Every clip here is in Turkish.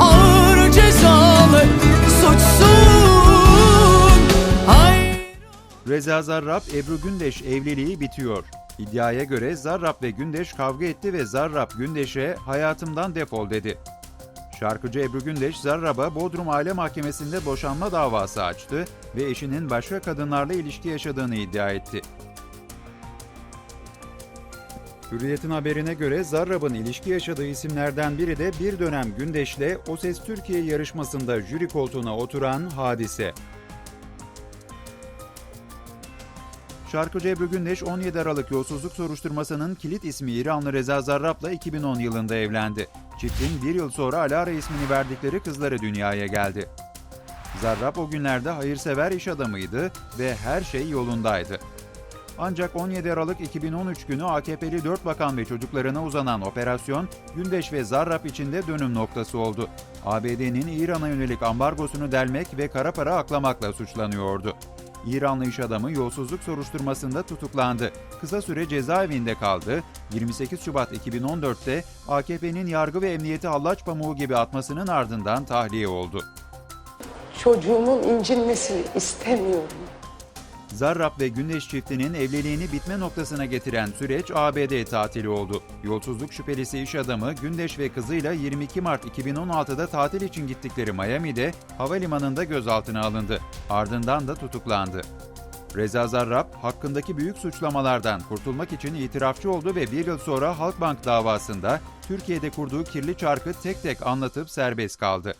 ağır cezalı suçsun Hayır Reza Zarrab, Ebru Gündeş evliliği bitiyor. İddiaya göre Zarrab ve Gündeş kavga etti ve Zarrab Gündeş'e hayatımdan defol dedi. Şarkıcı Ebru Gündeş, Zarrab'a Bodrum Aile Mahkemesi'nde boşanma davası açtı ve eşinin başka kadınlarla ilişki yaşadığını iddia etti. Hürriyet'in haberine göre Zarrab'ın ilişki yaşadığı isimlerden biri de bir dönem Gündeş'le O Ses Türkiye yarışmasında jüri koltuğuna oturan Hadise. Şarkıcı Ebru Gündeş 17 Aralık yolsuzluk soruşturmasının kilit ismi İranlı Reza Zarrab'la 2010 yılında evlendi. Çiftin bir yıl sonra Alara ismini verdikleri kızları dünyaya geldi. Zarrab o günlerde hayırsever iş adamıydı ve her şey yolundaydı. Ancak 17 Aralık 2013 günü AKP'li 4 bakan ve çocuklarına uzanan operasyon Gündeş ve Zarrab için de dönüm noktası oldu. ABD'nin İran'a yönelik ambargosunu delmek ve kara para aklamakla suçlanıyordu. İranlı iş adamı yolsuzluk soruşturmasında tutuklandı. Kısa süre cezaevinde kaldı. 28 Şubat 2014'te AKP'nin yargı ve emniyeti hallaç pamuğu gibi atmasının ardından tahliye oldu. Çocuğumun incinmesini istemiyorum. Zarrab ve Gündeş çiftinin evliliğini bitme noktasına getiren süreç ABD tatili oldu. Yolsuzluk şüphelisi iş adamı Gündeş ve kızıyla 22 Mart 2016'da tatil için gittikleri Miami'de havalimanında gözaltına alındı. Ardından da tutuklandı. Reza Zarrab hakkındaki büyük suçlamalardan kurtulmak için itirafçı oldu ve bir yıl sonra Halkbank davasında Türkiye'de kurduğu kirli çarkı tek tek anlatıp serbest kaldı.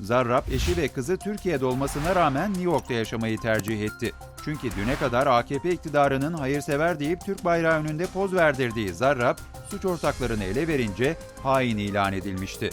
Zarrab eşi ve kızı Türkiye'de olmasına rağmen New York'ta yaşamayı tercih etti. Çünkü düne kadar AKP iktidarının hayırsever deyip Türk bayrağı önünde poz verdirdiği Zarrab, suç ortaklarını ele verince hain ilan edilmişti.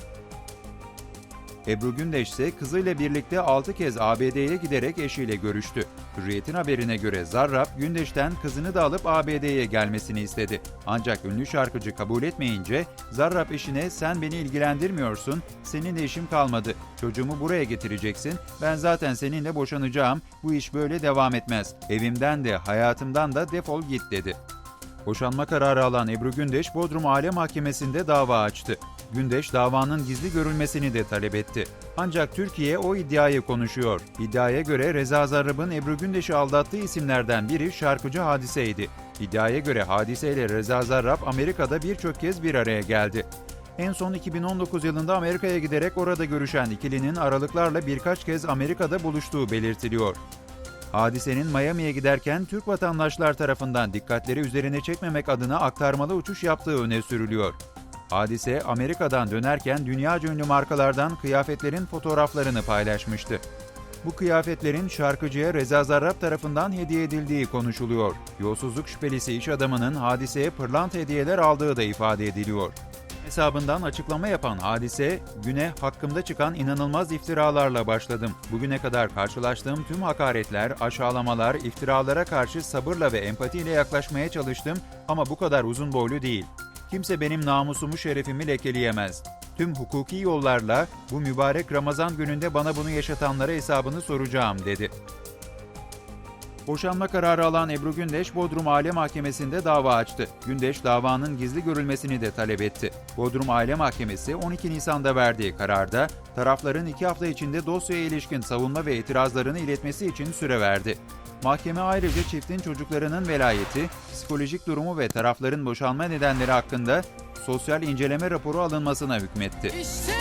Ebru Gündeş ise kızıyla birlikte 6 kez ABD'ye giderek eşiyle görüştü. Hürriyet'in haberine göre Zarrab, Gündeş'ten kızını da alıp ABD'ye gelmesini istedi. Ancak ünlü şarkıcı kabul etmeyince Zarrab eşine sen beni ilgilendirmiyorsun, senin de işim kalmadı, çocuğumu buraya getireceksin, ben zaten seninle boşanacağım, bu iş böyle devam etmez, evimden de hayatımdan da defol git dedi. Boşanma kararı alan Ebru Gündeş, Bodrum Aile Mahkemesi'nde dava açtı. Gündeş davanın gizli görülmesini de talep etti. Ancak Türkiye o iddiayı konuşuyor. İddiaya göre Reza Zarrab'ın Ebru Gündeş'i aldattığı isimlerden biri şarkıcı Hadise'ydi. İddiaya göre Hadise ile Reza Zarrab Amerika'da birçok kez bir araya geldi. En son 2019 yılında Amerika'ya giderek orada görüşen ikilinin aralıklarla birkaç kez Amerika'da buluştuğu belirtiliyor. Hadisenin Miami'ye giderken Türk vatandaşlar tarafından dikkatleri üzerine çekmemek adına aktarmalı uçuş yaptığı öne sürülüyor. Hadise Amerika'dan dönerken dünyaca ünlü markalardan kıyafetlerin fotoğraflarını paylaşmıştı. Bu kıyafetlerin şarkıcıya Reza Zarrab tarafından hediye edildiği konuşuluyor. Yolsuzluk şüphelisi iş adamının hadiseye pırlanta hediyeler aldığı da ifade ediliyor. Hesabından açıklama yapan hadise, güne hakkımda çıkan inanılmaz iftiralarla başladım. Bugüne kadar karşılaştığım tüm hakaretler, aşağılamalar, iftiralara karşı sabırla ve empatiyle yaklaşmaya çalıştım ama bu kadar uzun boylu değil. Kimse benim namusumu, şerefimi lekeleyemez. Tüm hukuki yollarla bu mübarek Ramazan gününde bana bunu yaşatanlara hesabını soracağım dedi. Boşanma kararı alan Ebru Gündeş, Bodrum Aile Mahkemesi'nde dava açtı. Gündeş davanın gizli görülmesini de talep etti. Bodrum Aile Mahkemesi 12 Nisan'da verdiği kararda tarafların iki hafta içinde dosyaya ilişkin savunma ve itirazlarını iletmesi için süre verdi. Mahkeme ayrıca çiftin çocuklarının velayeti, psikolojik durumu ve tarafların boşanma nedenleri hakkında sosyal inceleme raporu alınmasına hükmetti. İşte